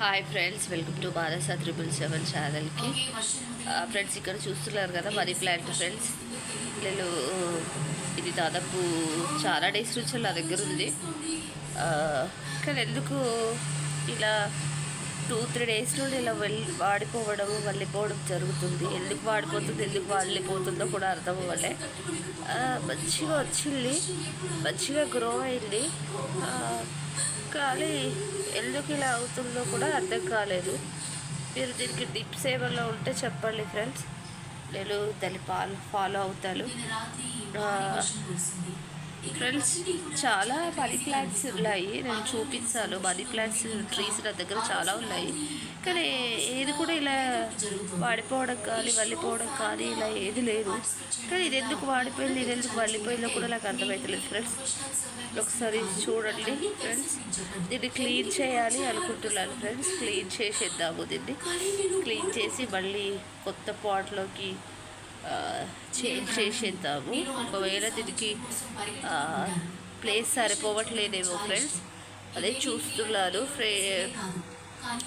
Hi friends welcome to బాలసా triple seven ఛానల్కి friends ఇక్కడ చూస్తున్నారు కదా మనీ ప్లాంట్ ఫ్రెండ్స్ నేను ఇది దాదాపు చాలా డేస్ నుంచి నా దగ్గర ఉంది. కానీ ఎందుకు ఇలా టూ త్రీ డేస్ నుండి ఇలా వెళ్ళి వాడిపోవడం వెళ్ళిపోవడం జరుగుతుంది. ఎందుకు వాడిపోతుంది ఎందుకు వాడిపోతుందో కూడా అర్థం అవ్వలే. మంచిగా వచ్చింది. మంచిగా గ్రో అయింది. ఆ, కానీ ఎందుకు ఇలా అవుతుందో కూడా అర్థం కాలేదు. మీరు దీనికి టిప్స్ ఏమైనా ఉంటే చెప్పండి ఫ్రెండ్స్. నేను దాన్ని ఫాలో ఫాలో అవుతాను. ఫ్రెండ్స్ చాలా మనీ ప్లాంట్స్ ఉన్నాయి. నేను చూపించాను. మనీ ప్లాంట్స్ ట్రీస్ నా దగ్గర చాలా ఉన్నాయి. కానీ ఏది కూడా ఇలా వాడిపోవడం కానీ వెళ్ళిపోవడం కానీ ఇలా ఏది లేదు. కానీ ఇది ఎందుకు వాడిపోయింది ఇది ఎందుకు వల్లిపోయిందో కూడా నాకు అర్థమవుతలేదు ఫ్రెండ్స్ ఒకసారి చూడండి ఫ్రెండ్స్ దీన్ని క్లీన్ చేయాలి అనుకుంటున్నాను ఫ్రెండ్స్ క్లీన్ చేసేద్దాము దీన్ని. క్లీన్ చేసి మళ్ళీ కొత్త పాట్లోకి చేంజ్ చేసేద్దాము. ఒకవేళ దీనికి ప్లేస్ సరిపోవట్లేదేమో ఫ్రెండ్స్ అదే చూస్తున్నాను ఫ్రే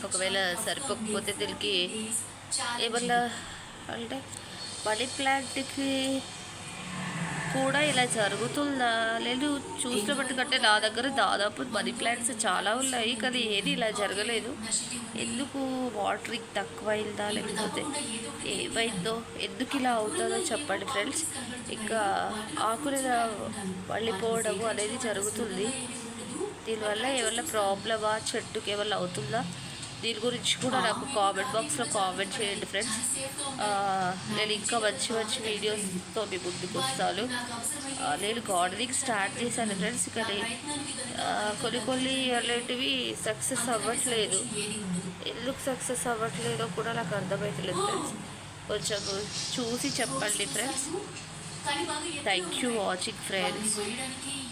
ఒకవేళ సరిపోకపోతే దీనికి ఏమన్నా అంటే మనీ ప్లాంట్కి కూడా ఇలా జరుగుతుందా? లేదు చూసిన బట్టుకంటే నా దగ్గర దాదాపు మనీ ప్లాంట్స్ చాలా ఉన్నాయి కానీ ఏది ఇలా జరగలేదు. ఎందుకు వాటరింగ్ తక్కువైందా? లేకపోతే ఏమైందో? ఎందుకు ఇలా అవుతుందో చెప్పండి ఫ్రెండ్స్ ఇంకా ఆకులు ఇలా వెళ్ళిపోవడము అనేది జరుగుతుంది. దీనివల్ల ఏమన్నా ప్రాబ్లమా చెట్టుకి ఏమన్నా అవుతుందా? దీని గురించి కూడా నాకు కామెంట్ బాక్స్లో కామెంట్ చేయండి ఫ్రెండ్స్. నేను ఇంకా మంచి మంచి వీడియోస్తో మీ ముందుకు వస్తాను. నేను గార్డెనింగ్ స్టార్ట్ చేశాను ఫ్రెండ్స్ కానీ కొన్ని కొన్ని అలాంటివి సక్సెస్ అవ్వట్లేదు. ఎందుకు సక్సెస్ అవ్వట్లేదో కూడా నాకు అర్థమవుతలేదు ఫ్రెండ్స్. కొంచెం చూసి చెప్పండి friends. Thank you watching friends.